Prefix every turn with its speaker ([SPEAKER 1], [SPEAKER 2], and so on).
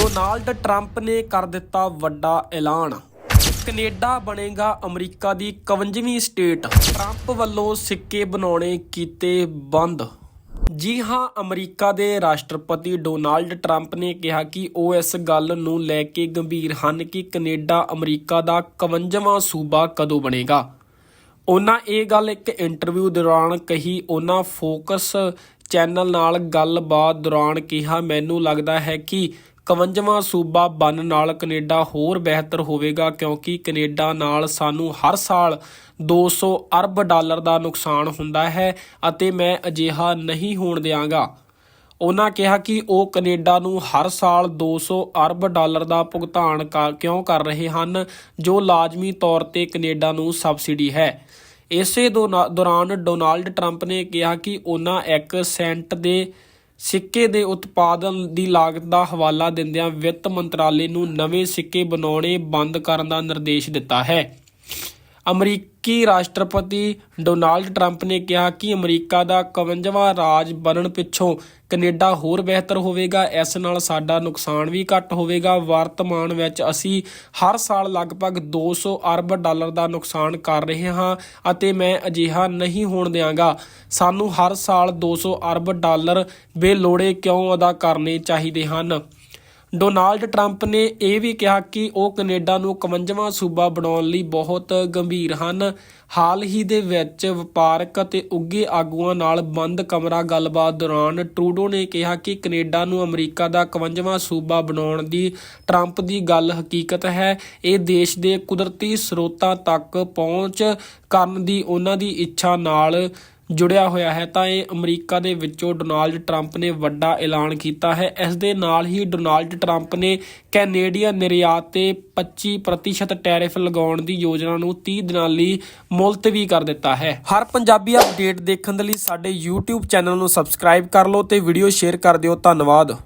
[SPEAKER 1] Donald Trump ਨੇ ਕਰ ਦਿੱਤਾ ਵੱਡਾ ਐਲਾਨ। ਕੈਨੇਡਾ ਬਣੇਗਾ ਅਮਰੀਕਾ ਦੀ 51ਵੀਂ ਸਟੇਟ। ਟਰੰਪ ਵੱਲੋਂ ਸਿੱਕੇ ਬਣਾਉਣੇ ਕੀਤੇ ਬੰਦ। ਜੀ ਹਾਂ, ਅਮਰੀਕਾ ਦੇ ਰਾਸ਼ਟਰਪਤੀ ਡੋਨਾਲਡ ਟਰੰਪ ਨੇ ਕਿਹਾ ਕਿ ਉਹ ਇਸ ਗੱਲ ਨੂੰ ਲੈ ਕੇ ਗੰਭੀਰ ਹਨ ਕਿ ਕੈਨੇਡਾ ਅਮਰੀਕਾ ਦਾ 51ਵਾਂ ਸੂਬਾ ਕਦੋਂ ਬਣੇਗਾ। ਉਹਨਾਂ ਇਹ ਗੱਲ ਇੱਕ ਇੰਟਰਵਿਊ ਦੌਰਾਨ ਕਹੀ। ਉਹਨਾਂ ਫੋਕਸ ਚੈਨਲ ਨਾਲ ਗੱਲਬਾਤ ਦੌਰਾਨ ਕਿਹਾ, ਮੈਨੂੰ ਲੱਗਦਾ ਹੈ ਕਿ 51ਵਾਂ ਸੂਬਾ ਬਣਨ ਨਾਲ ਕੈਨੇਡਾ ਹੋਰ ਬਿਹਤਰ ਹੋਵੇਗਾ ਕਿਉਂਕਿ ਕੈਨੇਡਾ ਨਾਲ ਸਾਨੂੰ ਹਰ ਸਾਲ 200 ਅਰਬ ਡਾਲਰ ਦਾ ਨੁਕਸਾਨ ਹੁੰਦਾ ਹੈ ਅਤੇ ਮੈਂ ਅਜਿਹਾ ਨਹੀਂ ਹੋਣ ਦਿਆਂਗਾ। ਉਹਨਾਂ ਕਿਹਾ ਕਿ ਉਹ ਕੈਨੇਡਾ ਨੂੰ ਹਰ ਸਾਲ 200 ਅਰਬ ਡਾਲਰ ਦਾ ਭੁਗਤਾਨ ਕਰ- ਕਿਉਂ ਕਰ ਰਹੇ ਹਨ, ਜੋ ਲਾਜ਼ਮੀ ਤੌਰ ਤੇ ਕੈਨੇਡਾ ਨੂੰ ਸਬਸਿਡੀ ਹੈ। ਇਸੇ ਦੌਨਾ- ਦੌਰਾਨ ਡੋਨਾਲਡ ਟਰੰਪ ਨੇ ਕਿਹਾ ਕਿ ਉਹਨਾਂ ਇੱਕ ਸੈਂਟ ਦੇ ਸਿੱਕੇ ਦੇ ਉਤਪਾਦਨ ਦੀ ਲਾਗਤ ਦਾ ਹਵਾਲਾ ਦਿੰਦਿਆਂ ਵਿੱਤ ਮੰਤਰਾਲੇ ਨੂੰ ਨਵੇਂ ਸਿੱਕੇ ਬਣਾਉਣੇ ਬੰਦ ਕਰਨ ਦਾ ਨਿਰਦੇਸ਼ ਦਿੱਤਾ ਹੈ। ਅਮਰੀਕ ਰਾਸ਼ਟਰਪਤੀ ਡੋਨਾਲਡ ਟਰੰਪ ਨੇ ਕਿਹਾ ਕਿ ਅਮਰੀਕਾ ਦਾ 51ਵਾਂ ਰਾਜ ਬਣਨ ਪਿੱਛੋਂ ਕੈਨੇਡਾ ਹੋਰ ਬਿਹਤਰ ਹੋਵੇਗਾ? ਇਸ ਨਾਲ ਸਾਡਾ ਨੁਕਸਾਨ ਵੀ ਘੱਟ ਹੋਵੇਗਾ। ਵਰਤਮਾਨ ਵਿੱਚ ਅਸੀਂ ਹਰ ਸਾਲ ਲਗਭਗ 200 ਅਰਬ ਡਾਲਰ ਦਾ ਨੁਕਸਾਨ ਕਰ ਰਹੇ ਹਾਂ ਅਤੇ ਮੈਂ ਅਜਿਹਾ ਨਹੀਂ ਹੋਣ ਦਿਆਂਗਾ। ਸਾਨੂੰ ਹਰ ਸਾਲ 200 ਅਰਬ ਡਾਲਰ ਬੇਲੋੜੇ ਕਿਉਂ ਅਦਾ ਕਰਨੇ ਚਾਹੀਦੇ ਹਨ? ਡੋਨਾਲਡ ਟਰੰਪ ਨੇ ਇਹ ਵੀ ਕਿਹਾ ਕਿ ਉਹ ਕੈਨੇਡਾ ਨੂੰ 51ਵਾਂ ਸੂਬਾ ਬਣਾਉਣ ਲਈ ਬਹੁਤ ਗੰਭੀਰ ਹਨ। ਹਾਲ ਹੀ ਦੇ ਵਿੱਚ ਵਪਾਰਕ ਅਤੇ ਉੱਗੇ ਆਗੂਆਂ ਨਾਲ ਬੰਦ ਕਮਰਾ ਗੱਲਬਾਤ ਦੌਰਾਨ ਟਰੂਡੋ ਨੇ ਕਿਹਾ ਕਿ ਕੈਨੇਡਾ ਨੂੰ ਅਮਰੀਕਾ ਦਾ 51ਵਾਂ ਸੂਬਾ ਬਣਾਉਣ ਦੀ ਟਰੰਪ ਦੀ ਗੱਲ ਹਕੀਕਤ ਹੈ। ਇਹ ਦੇਸ਼ ਦੇ ਕੁਦਰਤੀ ਸਰੋਤਾਂ ਤੱਕ ਪਹੁੰਚ ਕਰਨ ਦੀ ਉਹਨਾਂ ਦੀ ਇੱਛਾ ਨਾਲ ਜੁੜਿਆ ਹੋਇਆ ਹੈ, ਤਾਂ ਇਹ ਅਮਰੀਕਾ ਦੇ ਵਿੱਚੋਂ ਡੋਨਾਲਡ ਟਰੰਪ ਨੇ ਵੱਡਾ ਐਲਾਨ ਕੀਤਾ ਹੈ। ਇਸ ਦੇ ਨਾਲ ਹੀ ਡੋਨਾਲਡ ਟਰੰਪ ਨੇ ਕੈਨੇਡੀਅਨ ਨਿਰਯਾਤ ਤੇ 25% ਟੈਰਿਫ ਲਗਾਉਣ ਦੀ ਯੋਜਨਾ ਨੂੰ 30 ਦਿਨਾਂ ਲਈ ਮੁਲਤਵੀ ਕਰ ਦਿੱਤਾ ਹੈ। ਹਰ ਪੰਜਾਬੀ ਅਪਡੇਟ ਦੇਖਣ ਦੇ ਲਈ ਸਾਡੇ YouTube ਚੈਨਲ ਨੂੰ ਸਬਸਕ੍ਰਾਈਬ ਕਰ ਲਓ ਤੇ ਵੀਡੀਓ ਸ਼ੇਅਰ ਕਰ ਦਿਓ। ਧੰਨਵਾਦ।